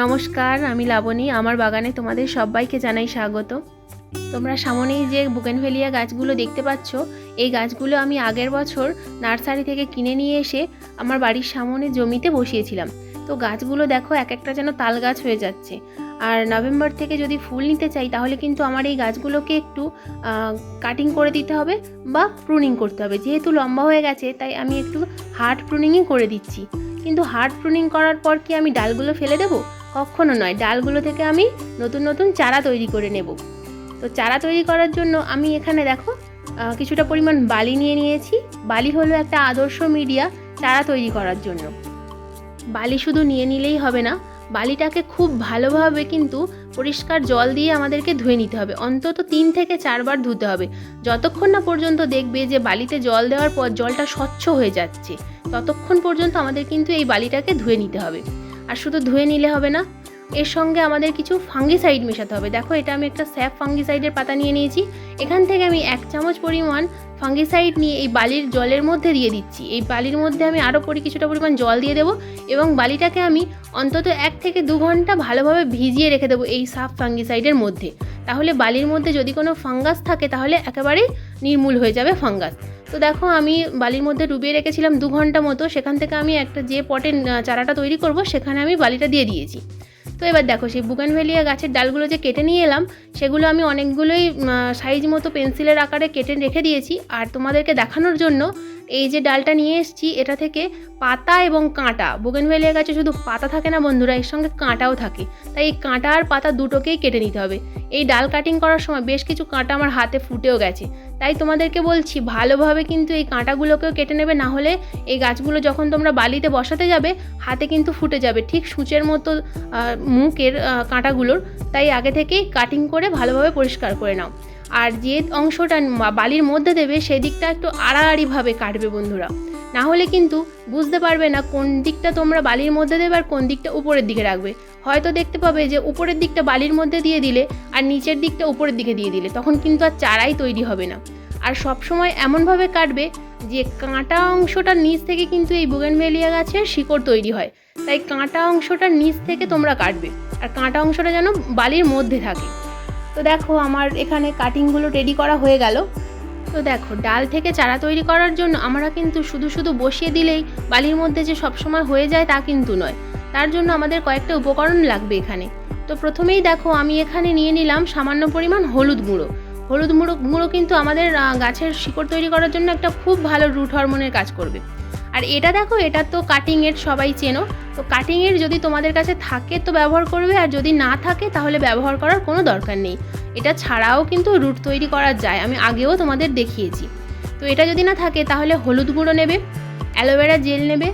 নমস্কার, আমি লাবণী। আমার বাগানে তোমাদের সবাইকে জানাই স্বাগত। তোমরা সামনেই যে বুগেনভেলিয়া গাছগুলো দেখতে পাচ্ছ, এই গাছগুলো আমি আগের বছর নার্সারি থেকে কিনে নিয়ে এসে আমার বাড়ির সামনে জমিতে বসিয়েছিলাম। তো গাছগুলো দেখো, এক একটা যেন তাল গাছ হয়ে যাচ্ছে। আর নভেম্বর থেকে যদি ফুল নিতে চাই, তাহলে কিন্তু আমার এই গাছগুলোকে একটু কাটিং করে দিতে হবে বা প্রুনিং করতে হবে। যেহেতু লম্বা হয়ে গেছে, তাই আমি একটু হার্ড প্রুনিংই করে দিচ্ছি। কিন্তু হার্ড প্রুনিং করার পর কি আমি ডালগুলো ফেলে দেবো? কখনো নয়। ডালগুলো থেকে আমি নতুন নতুন চারা তৈরি করে নেব। তো চারা তৈরি করার জন্য আমি এখানে দেখো কিছুটা পরিমাণ বালি নিয়ে নিয়েছি। বালি হলো একটা আদর্শ মিডিয়া চারা তৈরি করার জন্য। বালি শুধু নিয়ে নিলেই হবে না, বালিটাকে খুব ভালোভাবে কিন্তু পরিষ্কার জল দিয়ে আমাদেরকে ধুয়ে নিতে হবে। অন্তত তিন থেকে চারবার ধুতে হবে। যতক্ষণ না পর্যন্ত দেখবে যে বালিতে জল দেওয়ার পর জলটা স্বচ্ছ হয়ে যাচ্ছে, ততক্ষণ পর্যন্ত আমাদের কিন্তু এই বালিটাকে ধুয়ে নিতে হবে। আর শুধু ধুয়ে নিলে হবে না, এর সঙ্গে আমাদের কিছু ফাঙ্গিসাইড মেশাতে হবে। দেখো, এটা আমি একটা স্যাপ ফাঙ্গিসাইডের পাতা নিয়ে নিয়েছি। এখান থেকে আমি এক চামচ পরিমাণ ফাঙ্গিসাইড নিয়ে এই বালির জলের মধ্যে দিয়ে দিচ্ছি। এই বালির মধ্যে আমি আরও পরি, কিছুটা পরিমাণ জল দিয়ে দেবো এবং বালিটাকে আমি অন্তত এক থেকে দু ঘণ্টা ভালোভাবে ভিজিয়ে রেখে দেবো এই সাপ ফাঙ্গিসাইডের মধ্যে। তাহলে বালির মধ্যে যদি কোনো ফাঙ্গাস থাকে, তাহলে একেবারেই নির্মূল হয়ে যাবে ফাঙ্গাস। তো দেখো, আমি বালির মধ্যে ডুবিয়ে রেখেছিলাম দু ঘণ্টা মতো। সেখান থেকে আমি একটা যে পটে চারাটা তৈরি করব, সেখানে আমি বালিটা দিয়ে দিয়েছি। তো এবার দেখো, সেই বুগানভেলিয়া গাছের ডালগুলো যে কেটে নিয়ে এলাম, সেগুলো আমি অনেকগুলোই সাইজ মতো পেন্সিলের আকারে কেটে রেখে দিয়েছি। আর তোমাদেরকে দেখানোর জন্য এই যে ডালটা নিয়ে এসেছি, এটা থেকে পাতা এবং কাঁটা। বুগেনভেলিয়া গাছে শুধু পাতা থাকে না বন্ধুরা, এর সঙ্গে কাঁটাও থাকে। তাই এই কাঁটা আর পাতা দুটোকেই কেটে নিতে হবে। এই ডাল কাটিং করার সময় বেশ কিছু কাঁটা আমার হাতে ফুটেও গেছে। তাই তোমাদেরকে বলছি, ভালোভাবে কিন্তু এই কাঁটাগুলোকেও কেটে নেবে, না হলে এই গাছগুলো যখন তোমরা বালিতে বসাতে যাবে, হাতে কিন্তু ফুটে যাবে। ঠিক সূচের মতো মুখের কাঁটাগুলোর। তাই আগে থেকেই কাটিং করে ভালোভাবে পরিষ্কার করে নাও। আর যে অংশটা বালির মধ্যে দেবে, সেই দিকটা একটু আড়াআড়িভাবে কাটবে বন্ধুরা। না হলে কিন্তু বুঝতে পারবে না কোন দিকটা তোমরা বালির মধ্যে দেবে আর কোন দিকটা উপরের দিকে রাখবে। হয়তো দেখতে পাবে যে উপরের দিকটা বালির মধ্যে দিয়ে দিলে আর নিচের দিকটা উপরের দিকে দিয়ে দিলে, তখন কিন্তু আর চারাই তৈরি হবে না। আর সবসময় এমনভাবে কাটবে যে কাঁটা অংশটার নিচ থেকে কিন্তু এই বুগেনভেলিয়া গাছের শিকড় তৈরি হয়। তাই কাঁটা অংশটার নিচ থেকে তোমরা কাটবে আর কাঁটা অংশটা যেন বালির মধ্যে থাকে। তো দেখো আমার এখানে কাটিংগুলো রেডি করা হয়ে গেল। তো দেখো ডাল থেকে চারা তৈরি করার জন্য আমরা কিন্তু শুধু শুধু বসিয়ে দিলেই বালির মধ্যে যে সবসময় হয়ে যায় তা কিন্তু নয়। তার জন্য আমাদের কয়েকটা উপকরণ লাগবে এখানে। তো প্রথমেই দেখো আমি এখানে নিয়ে নিলাম সামান্য পরিমাণ হলুদ গুঁড়ো। হলুদ গুঁড়ো গুঁড়ো কিন্তু আমাদের গাছের শিকড় তৈরি করার জন্য একটা খুব ভালো রুট হরমোনের কাজ করবে। আর এটা দেখো, এটা তো কাটিংয়ের সবাই চেনো। তো কাটিংয়ের যদি তোমাদের কাছে থাকে তো ব্যবহার করবে, আর যদি না থাকে তাহলে ব্যবহার করার কোনো দরকার নেই। এটা ছাড়াও কিন্তু রুট তৈরি করা যায়, আমি আগেও তোমাদের দেখিয়েছি। তো এটা যদি না থাকে তাহলে হলুদ গুঁড়ো নেবে, অ্যালোভেরা জেল নেবে,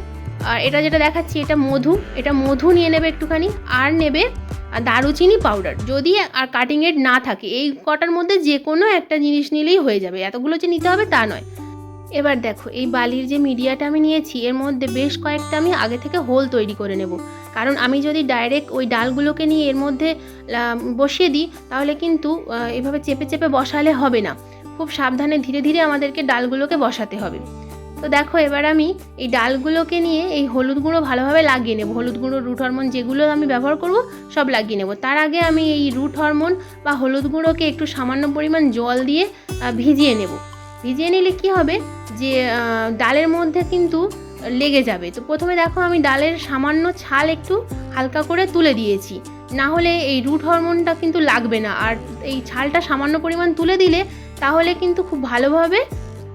আর এটা যেটা দেখাচ্ছি, এটা মধু। এটা মধু নিয়ে নেবে একটুখানি, আর নেবে আর দারুচিনি পাউডার যদি আর কাটিং এড না থাকে, এই কটার মধ্যে যে কোনো একটা জিনিস নিলেই হয়ে যাবে। এতগুলো যে নিতে হবে তা নয়। এবার দেখো, এই বালির যে মিডিয়াটা আমি নিয়েছি, এর মধ্যে বেশ কয়েকটা আমি আগে থেকে হোল তৈরি করে নেব। কারণ আমি যদি ডাইরেক্ট ওই ডালগুলোকে নিয়ে এর মধ্যে বসিয়ে দিই, তাহলে কিন্তু এভাবে চেপে চেপে বসালে হবে না। খুব সাবধানে ধীরে ধীরে আমাদেরকে ডালগুলোকে বসাতে হবে। তো দেখো, এবার আমি এই ডালগুলোকে নিয়ে এই হলুদ গুঁড়ো ভালোভাবে লাগিয়ে নেব। হলুদ গুঁড়ো, রুট হরমোন যেগুলো আমি ব্যবহার করব, সব লাগিয়ে নেব। তার আগে আমি এই রুট হরমোন বা হলুদ গুঁড়োকে একটু সামান্য পরিমাণ জল দিয়ে ভিজিয়ে নেব। ভিজিয়ে নিলে কি হবে যে ডালের মধ্যে কিন্তু লেগে যাবে। তো প্রথমে দেখো, আমি ডালের সামান্য ছাল একটু হালকা করে তুলে দিয়েছি। না হলে এই রুট হরমোনটা কিন্তু লাগবে না। আর এই ছালটা সামান্য পরিমাণ তুলে দিলে, তাহলে কিন্তু খুব ভালোভাবে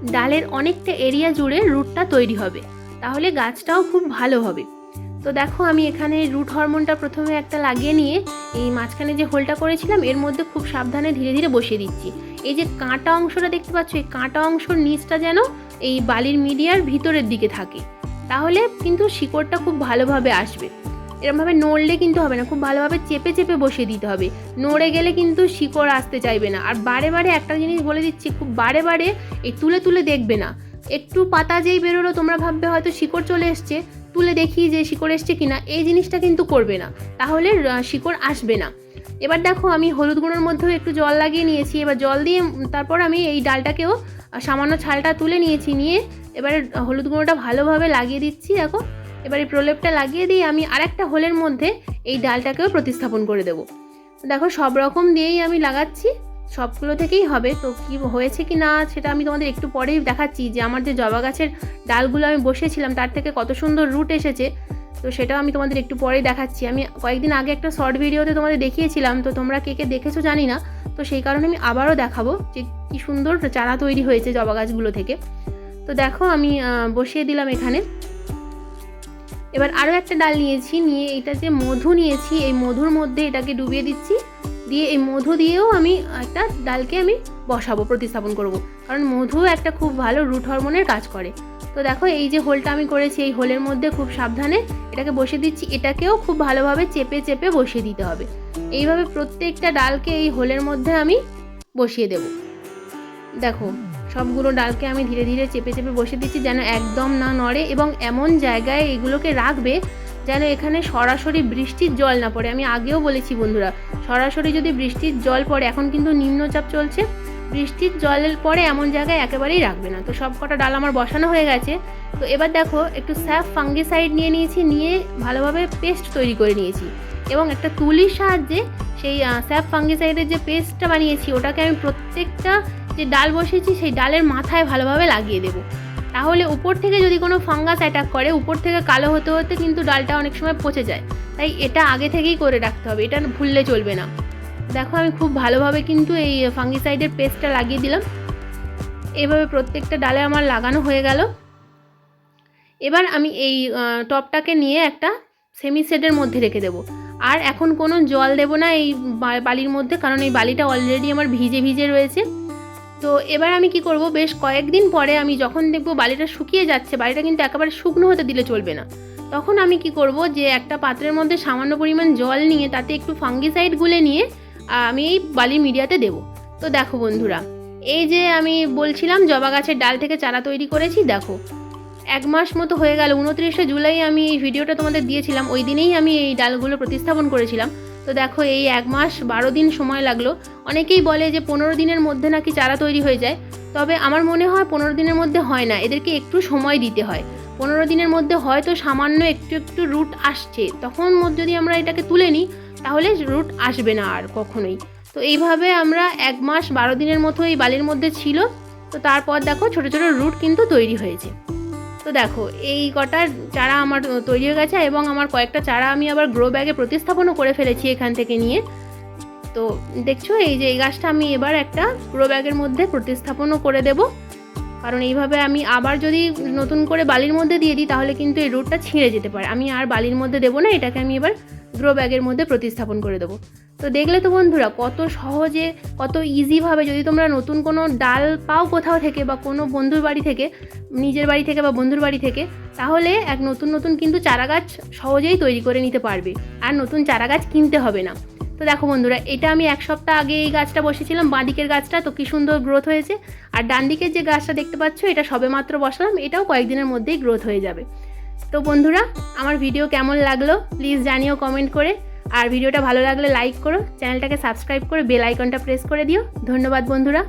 ডালের অনেকটা এরিয়া জুড়ে রুটটা তৈরি হবে। তাহলে গাছটাও খুব ভালো হবে। তো দেখো, আমি এখানে রুট হরমোনটা প্রথমে একটা লাগিয়ে নিয়ে এই মাঝখানে যে হোলটা করেছিলাম, এর মধ্যে খুব সাবধানে ধীরে ধীরে বসিয়ে দিচ্ছি। এই যে কাঁটা অংশটা দেখতে পাচ্ছ, এই কাঁটা অংশর নিচটা যেন এই বালির মিডিয়ার ভিতরের দিকে থাকে। তাহলে কিন্তু শিকড়টা খুব ভালোভাবে আসবে। এরমভাবে নড়লে কিন্তু হবে না, খুব ভালোভাবে চেপে চেপে বসিয়ে দিতে হবে। নড়ে গেলে কিন্তু শিকড় আসতে চাইবে না। আর বারে বারে একটা জিনিস বলে দিচ্ছি, খুব বারে বারে এই তুলে তুলে দেখবে না। একটু পাতা যেই বেরোলো, তোমরা ভাববে হয়তো শিকড় চলে এসছে, তুলে দেখি যে শিকড় এসছে কিনা। এই জিনিসটা কিন্তু করবে না। তাহলে শিকড় আসবে না। এবার দেখো, আমি হলুদ গুঁড়োর মধ্যেও একটু জল লাগিয়ে নিয়েছি। এবার জল দিয়ে তারপর আমি এই ডালটাকেও সামান্য ছালটা তুলে নিয়েছি, নিয়ে এবারে হলুদ গুঁড়োটা ভালোভাবে লাগিয়ে দিচ্ছি। দেখো এবার এই প্রলেপটা লাগিয়ে দিয়ে আমি আরেকটা হোলের মধ্যে এই ডালটাকেও প্রতিস্থাপন করে দেবো। দেখো, সব রকম দিয়েই আমি লাগাচ্ছি। সবগুলো থেকেই হবে। তো কি হয়েছে কি না, সেটা আমি তোমাদের একটু পরেই দেখাচ্ছি। যে আমার যে জবা গাছের ডালগুলো আমি বসেছিলাম, তার থেকে কত সুন্দর রুট এসেছে, তো সেটাও আমি তোমাদের একটু পরেই দেখাচ্ছি। আমি কয়েকদিন আগে একটা শর্ট ভিডিওতে তোমাদের দেখিয়েছিলাম, তো তোমরা কে কে দেখেছ জানি না, তো সেই কারণে আমি আবারও দেখাবো যে কী সুন্দর চারা তৈরি হয়েছে জবা গাছগুলো থেকে। তো দেখো, আমি বসিয়ে দিলাম এখানে। এবার আরও একটা ডাল নিয়েছি, নিয়ে এটা যে মধু নিয়েছি, এই মধুর মধ্যে এটাকে ডুবিয়ে দিচ্ছি। দিয়ে এই মধু দিয়েও আমি একটা ডালকে আমি বসাবো, প্রতিস্থাপন করব। কারণ মধু একটা খুব ভালো রুট হরমোনের কাজ করে। তো দেখো, এই যে হোলটা আমি করেছি, এই হোলের মধ্যে খুব সাবধানে এটাকে বসিয়ে দিচ্ছি। এটাকেও খুব ভালোভাবে চেপে চেপে বসিয়ে দিতে হবে। এইভাবে প্রত্যেকটা ডালকে এই হোলের মধ্যে আমি বসিয়ে দেব। দেখো সবগুলো ডালকে আমি ধীরে ধীরে চেপে চেপে বসে দিচ্ছি যেন একদম না নড়ে এবং এমন জায়গায় এগুলোকে রাখবে যেন এখানে সরাসরি বৃষ্টির জল না পড়ে। আমি আগেও বলেছি বন্ধুরা, সরাসরি যদি বৃষ্টির জল পড়ে, এখন কিন্তু নিম্নচাপ চলছে। বৃষ্টির জলের পরে এমন জায়গায় একেবারেই রাখবে না। তো সব কটা ডাল আমার বসানো হয়ে গেছে। তো এবার দেখো, একটু স্যাফ ফাঙ্গিসাইড নিয়ে নিয়েছি, নিয়ে ভালোভাবে পেস্ট তৈরি করে নিয়েছি। এবং একটা তুলির সাহায্যে সেই স্যাপ ফাঙ্গিসাইডের যে পেস্টটা বানিয়েছি ওটাকে আমি প্রত্যেকটা যে ডাল বসিয়েছি সেই ডালের মাথায় ভালোভাবে লাগিয়ে দেবো। তাহলে উপর থেকে যদি কোনো ফাঙ্গাস অ্যাটাক করে উপর থেকে কালো হতে হতে কিন্তু ডালটা অনেক সময় পচে যায়। তাই এটা আগে থেকেই করে রাখতে হবে এটা ভুললে চলবে না। দেখো আমি খুব ভালোভাবে কিন্তু এই ফাঙ্গিসাইডের পেস্টটা লাগিয়ে দিলাম। এভাবে প্রত্যেকটা ডালে আমার লাগানো হয়ে গেল। এবার আমি এই আহ, টবটাকে নিয়ে একটা সেমি সেটের মধ্যে রেখে দেবো। আর এখন কোনো জল দেবো না এই বালির মধ্যে, কারণ এই বালিটা অলরেডি আমার ভিজে ভিজে রয়েছে। তো এবার আমি কি করব, বেশ কয়েকদিন পরে আমি যখন দেখব বালিটা শুকিয়ে যাচ্ছে, বালিটা কিন্তু একেবারে শুকনো হতে দিলে চলবে না, তখন আমি কি করব যে একটা পাত্রের মধ্যে সামান্য পরিমাণ জল নিয়ে, তাতে একটু ফাঙ্গিসাইড গুলে নিয়ে আমি এই বালি মিডিয়াতে দেবো। তো দেখো বন্ধুরা, এই যে আমি বলছিলাম জবা গাছের ডাল থেকে চারা তৈরি করেছি, দেখো এক মাস মতো হয়ে গেল, উনত্রিশে জুলাই আমি এই ভিডিওটা তোমাদের দিয়েছিলাম, ওই দিনেই আমি এই ডালগুলো প্রতিস্থাপন করেছিলাম। তো দেখো, এই এক মাস বারো দিন সময় লাগল। অনেকেই বলে যে পনেরো দিনের মধ্যে নাকি চারা তৈরি হয়ে যায়। তবে আমার মনে হয় পনেরো দিনের মধ্যে হয় না, এদেরকে একটু সময় দিতে হয়। পনেরো দিনের মধ্যে হয়তো সামান্য একটু একটু রুট আসছে, তখন যদি আমরা এটাকে তুলে নিই, তাহলে রুট আসবে না আর কখনোই। তো এইভাবে আমরা এক মাস বারো দিনের মতো এই বালির মধ্যে ছিল। তো তারপর দেখো, ছোটো ছোটো রুট কিন্তু তৈরি হয়েছে। তো দেখো, এই কটা চারা আমার তৈরি হয়ে গেছে এবং আমার কয়েকটা চারা আমি আবার গ্রো ব্যাগে প্রতিস্থাপনও করে ফেলেছি এখান থেকে নিয়ে। তো দেখছ, এই যে এই গাছটা আমি এবার একটা গ্রো ব্যাগের মধ্যে প্রতিস্থাপনও করে দেব। কারণ এইভাবে আমি আবার যদি নতুন করে বালির মধ্যে দিয়ে দিই, তাহলে কিন্তু এই রুটটা ছিঁড়ে যেতে পারে। আমি আর বালির মধ্যে দেবো না, এটাকে আমি এবার গ্রো ব্যাগের মধ্যে প্রতিস্থাপন করে দেবো। তো দেখলে তো বন্ধুরা, কত সহজে, কত ইজিভাবে যদি তোমরা নতুন কোনো ডাল পাও কোথাও থেকে বা কোনো বন্ধুর বাড়ি থেকে, নিজের বাড়ি থেকে বা বন্ধুর বাড়ি থেকে, তাহলে এক নতুন নতুন কিন্তু চারা গাছ সহজেই তৈরি করে নিতে পারবে। আর নতুন চারা গাছ কিনতে হবে না। তো দেখো বন্ধুরা, এটা আমি এক সপ্তাহ আগে এই গাছটা বসেছিলাম বাঁ দিকের গাছটা, তো কী সুন্দর গ্রোথ হয়েছে। আর ডান দিকের যে গাছটা দেখতে পাচ্ছ, এটা সবেমাত্র বসালাম, এটাও কয়েকদিনের মধ্যেই গ্রোথ হয়ে যাবে। তো বন্ধুরা, আমার ভিডিও কেমন লাগল প্লিজ জানিও কমেন্ট করে। আর ভিডিওটা ভালো লাগলে লাইক করো চ্যানেলটাকে সাবস্ক্রাইব করে বেল আইকনটা প্রেস করে দিও। ধন্যবাদ বন্ধুরা।